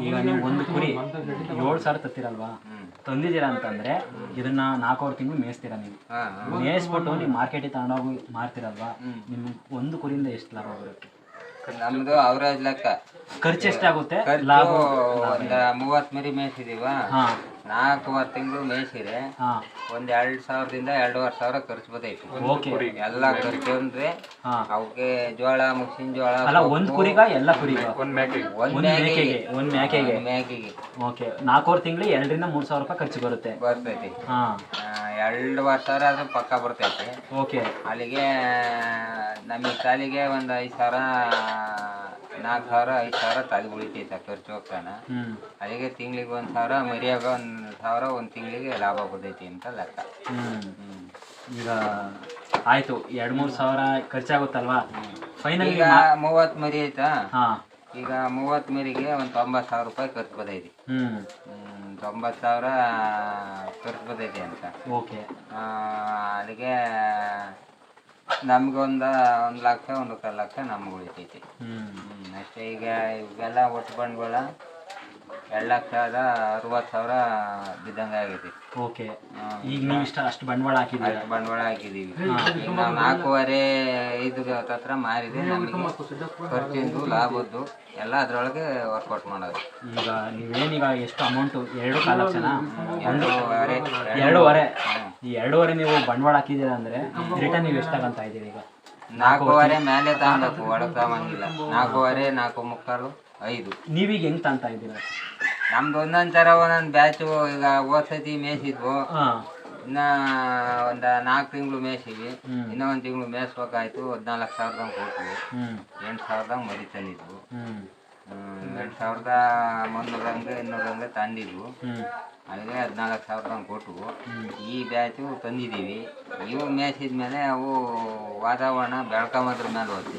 ಈಗ ನೀವು ಒಂದು ಕುರಿ ಏಳು ಸಾವಿರ ತತ್ತಿರಲ್ವಾ ತಂದಿದ್ದೀರಾ ಅಂತಂದ್ರೆ ಇದನ್ನ ನಾಲ್ಕೂವರೆ ತಿಂಗಳು ಮೇಯಿಸ್ತೀರಾ ನೀವು? ಹಾಂ ಮೇಯಿಸ್ಬಿಟ್ಟು ನೀವು ಮಾರ್ಕೆಟಿಗೆ ತಗೊಂಡೋಗಿ ಮಾರ್ತಿರಲ್ವಾ? ನಿಮ್ಗೆ ಒಂದು ಕುರಿಯಿಂದ ಎಷ್ಟು ಲಾಭ ಬರುತ್ತೆ? ನಮ್ದು ಅವರೇಜ್ ಲೆಕ್ಕ. ಖರ್ಚು ಎಷ್ಟಾಗುತ್ತೆ? ಖರ್ಚು ಲಾಭ ಮೂವತ್ ಮರಿ ಮೇಯಿಸಿದೀವ ಹಾ. ನಾಲ್ಕೂವರೆ ತಿಂಗಳು ಮೇಯಿಸಿದ್ರೆ ಒಂದ್ ಎರಡ್ ಸಾವಿರದಿಂದ ಎರಡೂವರೆ ಸಾವಿರ ಖರ್ಚು ಬದೈತಿ. ಓಕೆ ಎಲ್ಲ ಖರ್ಚು ಅಂದ್ರೆ ಹಾ. ಅವಕ್ಕೆ ಜೋಳ ಮುಗಿಸಿನ ಜೋಳ ಅಲ್ಲ ಒಂದ್ ಕುರಿಗ ಎಲ್ಲ ಕುರಿ ಒಂದ್ ಒಂದ್ ಮೇಕೆಗೆ. ಒಂದ್ ಮೇಕೆಗೆ. ಮೇಕೆಗೆ. ಓಕೆ. ನಾಲ್ಕೂವರೆ ತಿಂಗಳು ಎರಡರಿಂದ ಮೂರ್ ಸಾವಿರ ರೂಪಾಯಿ ಖರ್ಚು ಬರುತ್ತೆ. ಬರ್ತೈತಿ. ಹಾ. ಎರಡುವರೆ ಸಾವಿರ ಆದ್ರೂ ಪಕ್ಕ ಬರ್ತೈತಿ. ಓಕೆ. ಅಲ್ಲಿಗೆ ನಮಗೆ ಸಾಲಿಗೆ ಒಂದು ಐದು ಸಾವಿರ ನಾಲ್ಕು ಸಾವಿರ ಐದು ಸಾವಿರ ತಾಲಿ ಉಳಿತೈತೆ ಖರ್ಚು ಹೋಗ್ತಾನ. ಅಲ್ಲಿಗೆ ತಿಂಗಳಿಗೆ ಒಂದು ಸಾವಿರ ಮರಿಯಾಗ ಒಂದು ಸಾವಿರ ಒಂದು ತಿಂಗಳಿಗೆ ಲಾಭ ಬರ್ತೈತಿ ಅಂತ ಲೆಕ್ಕ. ಈಗ ಆಯ್ತು ಎರಡು ಮೂರು ಸಾವಿರ ಖರ್ಚಾಗುತ್ತಲ್ವಾ? ಫೈನಲ್ ಈಗ ಮೂವತ್ತು ಮರಿ ಐತಾ? ಈಗ ಮೂವತ್ತು ಮರಿಗೆ ಒಂದು ತೊಂಬತ್ತು ಸಾವಿರ ರೂಪಾಯಿ ಖರ್ಚು ಬರ್ತೈತಿ. ಹ್ಞೂ ಹ್ಮ್, ತೊಂಬತ್ತು ಸಾವಿರ ಖರ್ಚು ಬರ್ತೈತಿ ಅಂತ. ಓಕೆ. ಆ, ಅಲ್ಲಿಗೆ ನಮ್ಗೆ ಒಂದು ಲಕ್ಷ ಒಂದು ಲಕ್ಷ ನಮ್ಗೆ ಉಳಿತೈತಿ. ಹ್ಮ್, ಅಷ್ಟೇ ಈಗ ಇವೆಲ್ಲ ಒಟ್ಟು ಬಂಡವಾಳ ಎರಡು ಲಕ್ಷದ ಅರವತ್ತು ಸಾವಿರ ಬಿದ್ದಂಗೆ ಆಗೈತಿ ಓಕೆ. ಈಗ ನೀವು ಇಷ್ಟ ಅಷ್ಟು ಬಂಡವಾಳ ಹಾಕಿದ್ದೀರಾ? ಅಷ್ಟು ಬಂಡವಾಳ ಹಾಕಿದ್ದೀವಿ. ಈಗ ನಾವು ನಾಲ್ಕೂವರೆ ಐದು ಹತ್ರ ಮಾರಿದೆ. ನಮಗೆ ಖರ್ಚಿಂದು ಲಾಭದ್ದು ಎಲ್ಲ ಅದರೊಳಗೆ ವರ್ಕೌಟ್ ಮಾಡೋದು. ಈಗ ನೀವೇನೀಗ ಎಷ್ಟು ಅಮೌಂಟು ಎರಡು ಕಾಲು ಎರಡೂವರೆ. ಎರಡೂವರೆ ಈ ಎರಡೂವರೆ ನೀವು ಬಂಡವಾಳ ಹಾಕಿದ್ದೀರಾ ಅಂದ್ರೆ ರಿಟರ್ನ್ ನೀವು ಎಷ್ಟು ತಗೊಂತ ಇದ್ದೀರಿ ಈಗ? ನಾಲ್ಕೂವರೆ ಮೇಲೆ ತಗೊಬೇಕು ಒಳಗೆ ತಗೊಂಗಿಲ್ಲ ನಾಲ್ಕೂವರೆ ನಾಲ್ಕು ಮುಕ್ಕಾಲು. ಐದು. ನೀವೀಗ ಹೆಂಗ್ ತಾಂತ ಇದ್ದೀರಾ? ನಮ್ದು ಒಂದೊಂದ್ ತರ ಒಂದೊಂದ್ ಬ್ಯಾಚು ಈಗ ಹೋದ್ ಸತಿ ಮೇಯ್ಸಿದ್ವು. ಹಾ. ಇನ್ನ ಒಂದ ನಾಲ್ಕು ತಿಂಗಳು ಮೇಯ್ಸಿವಿ. ಇನ್ನ ಒಂದ್ ತಿಂಗಳು ಮೇಯ್ಸ್ಬೇಕಾಯ್ತು ಹದಿನಾಲ್ಕು ಸಾವಿರದಂಗ್ ಕೊಡ್ತೀವಿ ಹ್ಮ್. ಎಂಟು ಸಾವಿರದ ಮರಿ ತಂದಿದ್ವು. ಹ್ಮ್. ಎಂಟು ಸಾವಿರದ ಮುನ್ನೂರಂಗೆ ಇನ್ನೂರಂಗೆ ತಂದಿದ್ವು. ಹ್ಮ್. ಅಲ್ಲಿಗೆ ಹದಿನಾಲ್ಕು ಸಾವಿರದಂಗೆ ಕೊಟ್ಟವು ಹ್ಮ್. ಈ ಬ್ಯಾಚು ತಂದಿದ್ದೀವಿ. ಇವು ಮೇಯ್ಸಿದ ಮೇಲೆ ಅವು ವಾತಾವರಣ ಬೆಳ್ಕೊಂಬದ್ರ ಮೇಲೆ ಹೋಗ್ತಿ